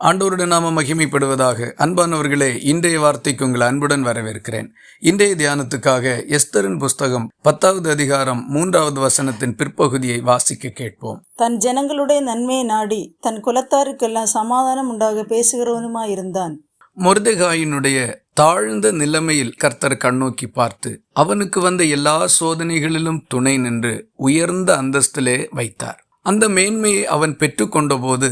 ஆண்டோருடைய நாம மகிமைப்படுவதாக. அன்பானவர்களே இன்றைய வார்த்தைக்கு உங்களை அன்புடன் வரவேற்கிறேன். இன்றைய தியானத்துக்காக எஸ்தரின் புஸ்தகம் பத்தாவது அதிகாரம் மூன்றாவது வசனத்தின் பிற்பகுதியை வாசிக்க கேட்போம். தன் ஜனங்களுடைய நன்மையை நாடி தன் குலத்தாருக்கெல்லாம் சமாதானம் உண்டாக பேசுகிறவனுமாயிருந்தான். மொர்தெகாயினுடைய தாழ்ந்த நிலைமையில் கர்த்தர் கண்ணோக்கி பார்த்து அவனுக்கு வந்த எல்லா சோதனைகளிலும் துணை நின்று உயர்ந்த அந்தஸ்திலே வைத்தார். அந்த மேன்மையை அவன் பெற்றுக்கொண்டபோது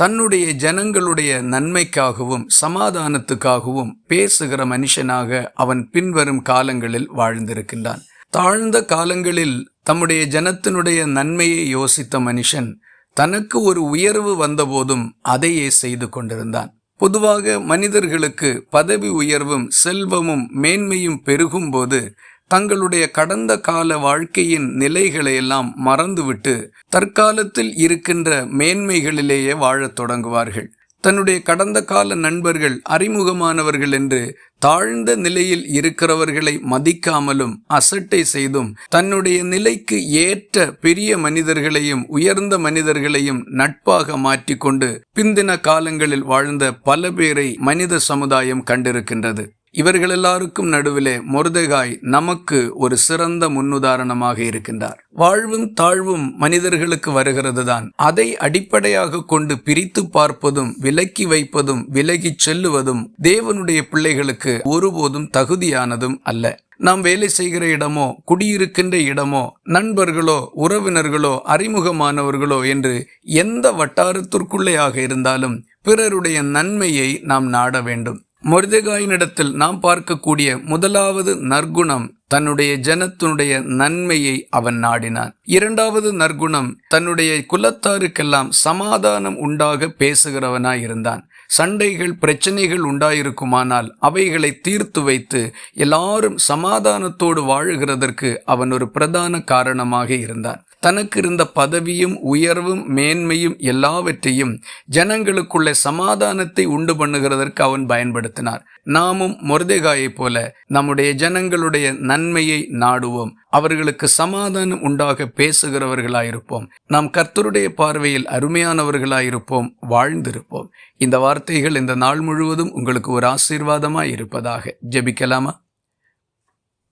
தன்னுடைய ஜனங்களுடைய நன்மைக்காகவும் சமாதானத்துக்காகவும் பேசுகிற மனுஷனாக அவன் பின்வரும் காலங்களில் வாழ்ந்திருக்கின்றான். தாழ்ந்த காலங்களில் தம்முடைய ஜனத்தினுடைய நன்மையை யோசித்த மனுஷன் தனக்கு ஒரு உயர்வு வந்தபோதும் அதையே செய்து கொண்டிருந்தான். பொதுவாக மனிதர்களுக்கு பதவி உயர்வும் செல்வமும் மேன்மையும் பெருகும்போது தங்களுடைய கடந்த கால வாழ்க்கையின் நிலைகளை எல்லாம் மறந்துவிட்டு தற்காலத்தில் இருக்கின்ற மேன்மைகளிலேயே வாழத் தொடங்குவார்கள். தன்னுடைய கடந்த கால நண்பர்கள் அறிமுகமானவர்கள் என்று தாழ்ந்த நிலையில் இருக்கிறவர்களை மதிக்காமலும் அசட்டை செய்தும் தன்னுடைய நிலைக்கு ஏற்ற பெரிய மனிதர்களையும் உயர்ந்த மனிதர்களையும் நட்பாக மாற்றிக்கொண்டு பிந்தின காலங்களில் வாழ்ந்த பல பேரை மனித சமுதாயம் கண்டிருக்கின்றது. இவர்கள் எல்லாருக்கும் நடுவிலே மொர்தெகாய் நமக்கு ஒரு சிறந்த முன்னுதாரணமாக இருக்கின்றார். வாழ்வும் தாழ்வும் மனிதர்களுக்கு வருகிறதுதான். அதை அடிப்படையாக கொண்டு பிரித்து பார்ப்பதும் விலக்கி வைப்பதும் விலகிச் செல்லுவதும் தேவனுடைய பிள்ளைகளுக்கு ஒருபோதும் தகுதியானதும் அல்ல. நாம் வேலை செய்கிற இடமோ குடியிருக்கின்ற இடமோ நண்பர்களோ உறவினர்களோ அறிமுகமானவர்களோ என்று எந்த வட்டாரத்திற்குள்ளேயாக இருந்தாலும் பிறருடைய நன்மையை நாம் நாட வேண்டும். மொர்தெகாயினிடத்தில் நாம் பார்க்கக்கூடிய முதலாவது நற்குணம் தன்னுடைய ஜனத்தினுடைய நன்மையை அவன் நாடினான். இரண்டாவது நற்குணம் தன்னுடைய குலத்தாருக்கெல்லாம் சமாதானம் உண்டாக பேசுகிறவனாய் இருந்தான். சண்டைகள் பிரச்சனைகள் உண்டாயிருக்குமானால் அவைகளை தீர்த்து வைத்து எல்லாரும் சமாதானத்தோடு வாழுகிறதற்கு அவன் ஒரு பிரதான காரணமாக இருந்தான். தனக்கு இருந்த பதவியும் உயர்வும் மேன்மையும் எல்லாவற்றையும் ஜனங்களுக்குள்ள சமாதானத்தை உண்டு பண்ணுகிறதற்கு அவன் பயன்படுத்தினார். நாமும் முரதேகாயைப் போல நம்முடைய ஜனங்களுடைய நன்மையை நாடுவோம். அவர்களுக்கு சமாதானம் உண்டாக பேசுகிறவர்களாயிருப்போம். நாம் கர்த்தருடைய பார்வையில் அருமையானவர்களாயிருப்போம் வாழ்ந்திருப்போம். இந்த வார்த்தைகள் இந்த நாள் முழுவதும் உங்களுக்கு ஒரு ஆசீர்வாதமாய் இருப்பதாக ஜெபிக்கலாமா?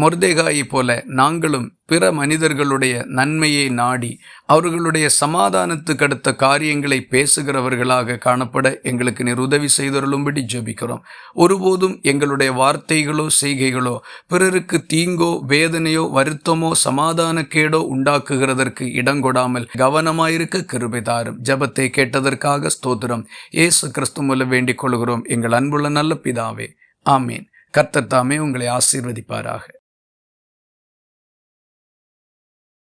மொர்தேகாயை போல நாங்களும் பிற மனிதர்களுடைய நன்மையை நாடி அவர்களுடைய சமாதானத்துக்கு அடுத்த காரியங்களை பேசுகிறவர்களாக காணப்பட எங்களுக்கு நீர் உதவி செய்தருளும்படி ஜெபிக்கிறோம். ஒருபோதும் எங்களுடைய வார்த்தைகளோ செய்கைகளோ பிறருக்கு தீங்கோ வேதனையோ வருத்தமோ சமாதான கேடோ உண்டாக்குகிறதற்கு இடங்கொடாமல் கவனமாயிருக்க கிருபை தாரும். ஜபத்தை கேட்டதற்காக ஸ்தோத்திரம். ஏசு கிறிஸ்து மூலம் வேண்டிக் கொள்கிறோம். எங்கள் அன்புள்ள நல்ல பிதாவே. ஆமீன். கர்த்தர் தாமே உங்களை ஆசீர்வதிப்பாராக.